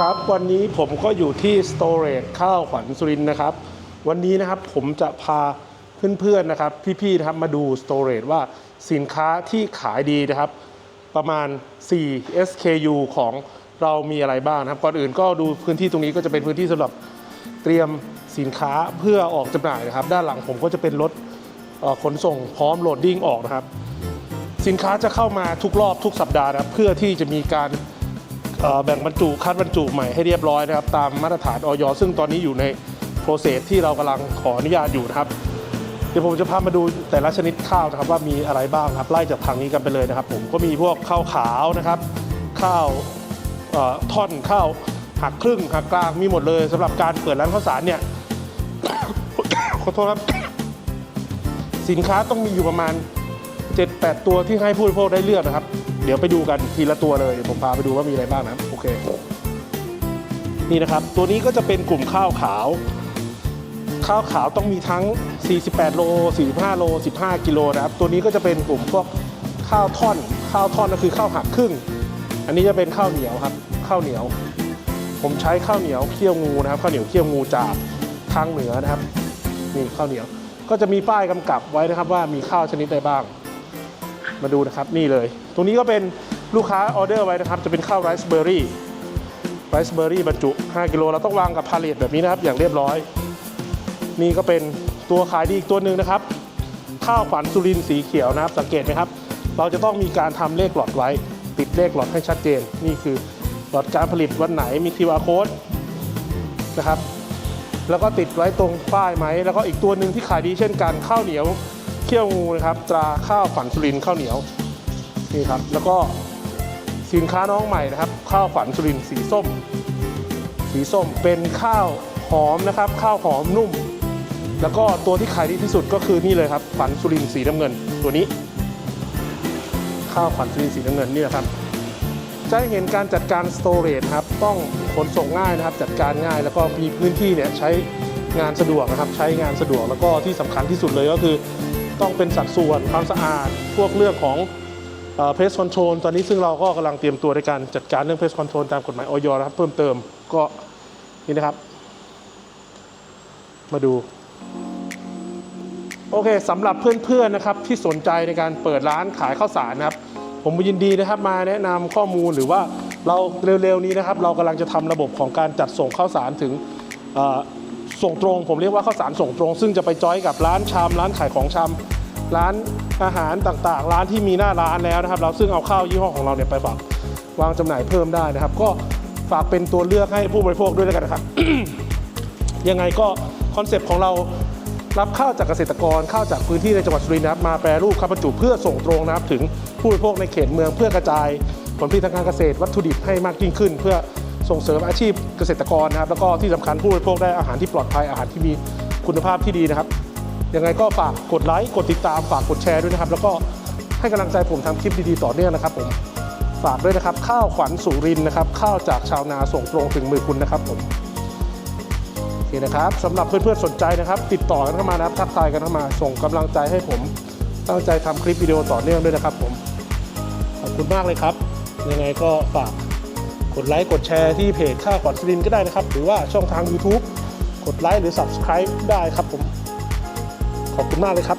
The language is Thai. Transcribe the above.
ครับวันนี้ผมก็อยู่ที่ Storage ข้าวขวัญสุรินนะครับ วันนี้นะครับผมจะพาเพื่อนๆนะครับพี่ๆนะครับมาดู Storage ว่าสินค้าที่ขายดีนะครับ ประมาณ 4 SKU ของเรามีอะไรบ้างนะครับ ก่อนอื่นก็ดูพื้นที่ตรงนี้ก็จะเป็นพื้นที่สำหรับเตรียมสินค้าเพื่อออกจำหน่ายนะครับ ด้านหลังผมก็จะเป็นรถขนส่งพร้อมโหลดดิ้งออกนะครับ สินค้าจะเข้ามาทุกรอบทุกสัปดาห์นะครับเพื่อที่จะมีการ แบ่งบรรจุคัดบรรจุใหม่ให้เรียบร้อยนะครับ ตามมาตรฐานออยซึ่งตอนนี้อยู่ในโปรเซสที่เรากำลังขออนุญาตอยู่นะครับ เดี๋ยวผมจะพามาดูแต่ละชนิดข้าวนะครับ ว่ามีอะไรบ้างครับไล่จากทางนี้กันไปเลยนะครับ ผมก็มีพวกข้าวขาวนะครับ ข้าวท่อนข้าวหักครึ่งหักกลางมีหมดเลยสำหรับการเปิดร้านข้าวสารเนี่ยขอโทษครับ สินค้าต้องมีอยู่ประมาณ 7-8 ตัวที่ให้ผู้บริโภคได้เลือกนะครับ เดี๋ยวไปดูกันทีละตัวเลยผมพาไปดูว่ามีอะไรบ้างนะโอเค นี่นะครับ ตัวนี้ก็จะเป็นกลุ่มข้าวขาว ข้าวขาวต้องมีทั้ง 48 โล 45 โล 15 กิโลนะครับ ตัวนี้ก็จะเป็นกลุ่มพวกข้าวท่อน ข้าวท่อนก็คือข้าวหักครึ่ง อันนี้จะเป็นข้าวเหนียวครับ ข้าวเหนียว ผมใช้ข้าวเหนียวเคี่ยวงูนะครับ ข้าวเหนียวเคี่ยวงูจากทางเหนือนะครับ นี่ข้าวเหนียว ก็จะมีป้ายกำกับไว้นะครับว่ามีข้าวชนิดใดบ้าง มาดูนะครับนี่เลย ตรงนี้ก็เป็นลูกค้าออเดอร์ไว้นะครับ จะเป็นข้าวไรซ์เบอร์รี่ไรซ์เบอร์รี่บรรจุ 5 กิโลเราต้องวางกับพาเลตแบบนี้นะครับ อย่างเรียบร้อย นี่ก็เป็นตัวขายดีอีกตัวหนึ่งนะครับ ข้าวขวัญสุรินสีเขียวนะครับ สังเกตไหมครับ เราจะต้องมีการทำเลขหลอดไว้ ติดเลขหลอดให้ชัดเจน นี่คือหลอดการผลิตวันไหนมี QR code นะครับ แล้วก็ติดไว้ตรงป้ายไหม แล้วก็อีกตัวหนึ่งที่ขายดีเช่นกันข้าวเหนียว ขี้ยวงูนะครับตราข้าวขวัญสุรินข้าวเหนียวนี่ครับแล้วก็สินค้าน้องใหม่นะครับ ข้าวขวัญสุรินสีส้ม สีส้มเป็นข้าวหอมนะครับ ข้าวหอมนุ่ม แล้วก็ตัวที่ขายดีที่สุดก็คือนี่เลยครับขวัญสุรินสีน้ำเงิน ตัวนี้ ข้าวขวัญสุรินสีน้ำเงินนี่นะครับจะเห็นการจัดการสโตร g e ครับต้องขนส่งง่ายนะครับ จัดการง่ายแล้วก็มีพื้นที่เนี่ยใช้งานสะดวกนะครับ ใช้งานสะดวกแล้วก็ที่สำคัญที่สุดเลยก็คือ ต้องเป็นสัดส่วนความสะอาด พวกเรื่องของเพสคอนโทรลตอนนี้ซึ่งเราก็กำลังเตรียมตัวในการจัดการเรื่องเพสคอนโทรลตามกฎหมายออยนะครับเพิ่มเติมก็นี่นะครับ มาดู โอเคสำหรับเพื่อนๆนะครับที่สนใจในการเปิดร้านขายข้าวสารนะครับ ผมยินดีนะครับมาแนะนำข้อมูลหรือว่าเราเร็วๆนี้นะครับ เรากำลังจะทำระบบของการจัดส่งข้าวสารถึง ส่งตรง ผมเรียกว่าข้าวสารส่งตรง ซึ่งจะไปจอยกับร้านชามร้านขายของชำร้านอาหารต่างๆ ร้านที่มีหน้าร้านแล้วนะครับเราซึ่งเอาข้าวยี่ห้อของเราเนี่ยไปฝากวางจำหน่ายเพิ่มได้นะครับ ก็ฝากเป็นตัวเลือกให้ผู้บริโภคด้วยแล้วกันนะครับยังไงก็คอนเซปต์ของเรารับข้าวจากเกษตรกรข้าวจากพื้นที่ในจังหวัดสุรินทร์นะครับมาแปรรูปข้าวบรรจุเพื่อส่งตรงนะครับถึงผู้บริโภคในเขตเมืองเพื่อกระจายผลผลิตทางการเกษตรวัตถุดิบให้มากยิ่งขึ้น เพื่อ ส่งเสริมอาชีพเกษตรกรนะครับ แล้วก็ที่สำคัญผู้บริโภคได้อาหารที่ปลอดภัยอาหารที่มีคุณภาพที่ดีนะครับยังไงก็ฝากกดไลค์กดติดตามฝากกดแชร์ด้วยนะครับ แล้วก็ให้กำลังใจผมทำคลิปดีๆต่อเนื่องนะครับผมฝากด้วยนะครับ ข้าวขวัญสุรินนะครับ ข้าวจากชาวนาส่งตรงถึงมือคุณนะครับผมโอเคนะครับสำหรับเพื่อนๆสนใจนะครับ ติดต่อกันเข้ามานะครับทักทายกันเข้ามาส่งกำลังใจให้ผมตั้งใจทำคลิปวิดีโอต่อเนื่องด้วยนะครับผมขอบคุณมากเลยครับ ยังไงก็ฝาก กดไลค์กดแชร์ที่เพจข้าวขวัญสุรินก็ได้นะครับ หรือว่าช่องทาง YouTube กดไลค์หรือ Subscribe ได้ครับผม ขอบคุณมากเลยครับ